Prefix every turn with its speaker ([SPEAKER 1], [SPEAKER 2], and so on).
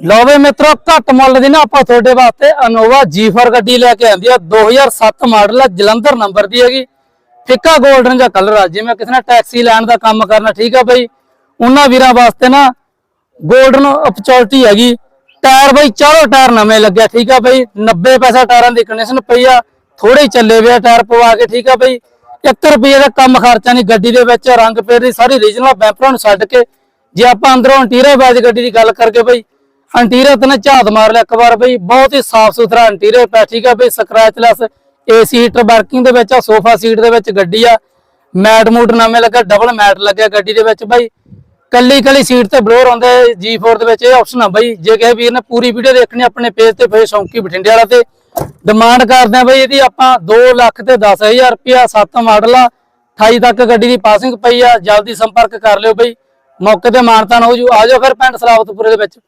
[SPEAKER 1] ਲਓ ਵੇ ਮਿੱਤਰੋ, ਘੱਟ ਮੁੱਲ ਦੀ ਨਾ ਆਪਾਂ ਤੁਹਾਡੇ ਵਾਸਤੇ ਅਨੋਵਾ G4 ਗੱਡੀ ਲੈ ਕੇ ਆਂਦੀ ਆ। 2007 ਮਾਡਲ ਆ, ਜਲੰਧਰ ਨੰਬਰ ਦੀ ਹੈਗੀ। ਫਿੱਕਾ 골ਡਨ ਜਾਂ ਕਲਰ ਆ। ਜਿਵੇਂ ਕਿਸੇ ਨੇ ਟੈਕਸੀ ਲੈਣ ਦਾ ਕੰਮ ਕਰਨਾ, ਠੀਕ ਆ ਬਈ? ਉਹਨਾਂ ਵੀਰਾਂ ਵਾਸਤੇ ਨਾ 골ਡਨ ਅਪਚੋਰਟੀ ਹੈਗੀ। ਟਾਇਰ ਬਈ, ਚਾਰੋਂ ਟਾਇਰ ਨਵੇਂ ਲੱਗਿਆ, ਠੀਕ ਆ ਬਈ? 90 ਪੈਸਾ ਟਾਇਰਾਂ ਦੀ ਕੰਡੀਸ਼ਨ ਪਈ ਆ। ਥੋੜੇ ਚੱਲੇ ਵੇ ਟਾਇਰ ਪਵਾ ਕੇ, ਠੀਕ ਆ ਬਈ? 1 ਰੁਪਏ ਦਾ ਕੰਮ ਖਰਚਾ ਨਹੀਂ ਗੱਡੀ ਦੇ ਵਿੱਚ, ਰੰਗ ਪੇਰ ਦੀ ਸਾਰੀ ਰੀਜਨਲ ਬੈਂਪਰਾਂ ਨੂੰ ਛੱਡ ਕੇ। ਜੇ ਆਪਾਂ ਅੰਦਰੋਂ ਇੰਟੀਰੀਅਰ ਬਾਜ ਗੱਡੀ ਦੀ ਗੱਲ ਕਰਕੇ ਬਈ ਇੰਟੀਰੀਅਰ ਤੇ ਝਾਤ ਮਾਰ ਲਿਆ ਇੱਕ ਵਾਰ ਬਈ, ਬਹੁਤ ਹੀ ਸਾਫ਼ ਸੁਥਰਾ ਇੰਟੀਰੀਅਰ ਪਿਆ, ਠੀਕ ਆ ਬਈ scratchless AC heater working ਦੇ ਵਿੱਚ ਆ ਸੋਫਾ ਸੀਟ ਦੇ ਵਿੱਚ ਗੱਡੀ ਆ। ਮੈਟ ਮੂਟ ਨਵੇਂ ਲੱਗਾ ਡਬਲ ਮੈਟ ਲੱਗਿਆ ਗੱਡੀ ਦੇ ਵਿੱਚ ਬਾਈ। ਕੱਲੀ ਕੱਲੀ ਸੀਟ ਤੇ ਬਲੋਰ ਆਉਂਦਾ G4 ਦੇ ਵਿੱਚ ਇਹ ਆਪਸ਼ਨ ਆ ਬਾਈ। ਜੇ ਕਿਸੇ ਵੀਰ ਨੇ ਪੂਰੀ ਵੀਡੀਓ ਦੇਖਣੀ ਆਪਣੇ ਪੇਜ ਤੇ ਫੇਰ ਸ਼ੌਂਕੀ ਬਠਿੰਡੇ ਵਾਲਾ ਤੇ। ਡਿਮਾਂਡ ਕਰਦੇ ਆ ਬਾਈ ਇਹਦੀ ਆਪਾਂ 2 ਲੱਖ ਤੇ 10000 ਰੁਪਿਆ 7 ਮਾਡਲ ਆ। 28 ਤੱਕ ਗੱਡੀ ਦੀ ਪਾਸਿੰਗ ਪਈ ਆ, ਜਲਦੀ ਸੰਪਰਕ ਕਰ ਲਿਓ ਬਾਈ। ਮੌਕੇ ਤੇ ਮਾਨਤਾਨ ਹੋ ਜੂ। ਆ ਜਾਓ ਫਿਰ ਪਿੰਡ ਸਲਾਵਤਪੁਰੇ ਦੇ ਵਿੱਚ।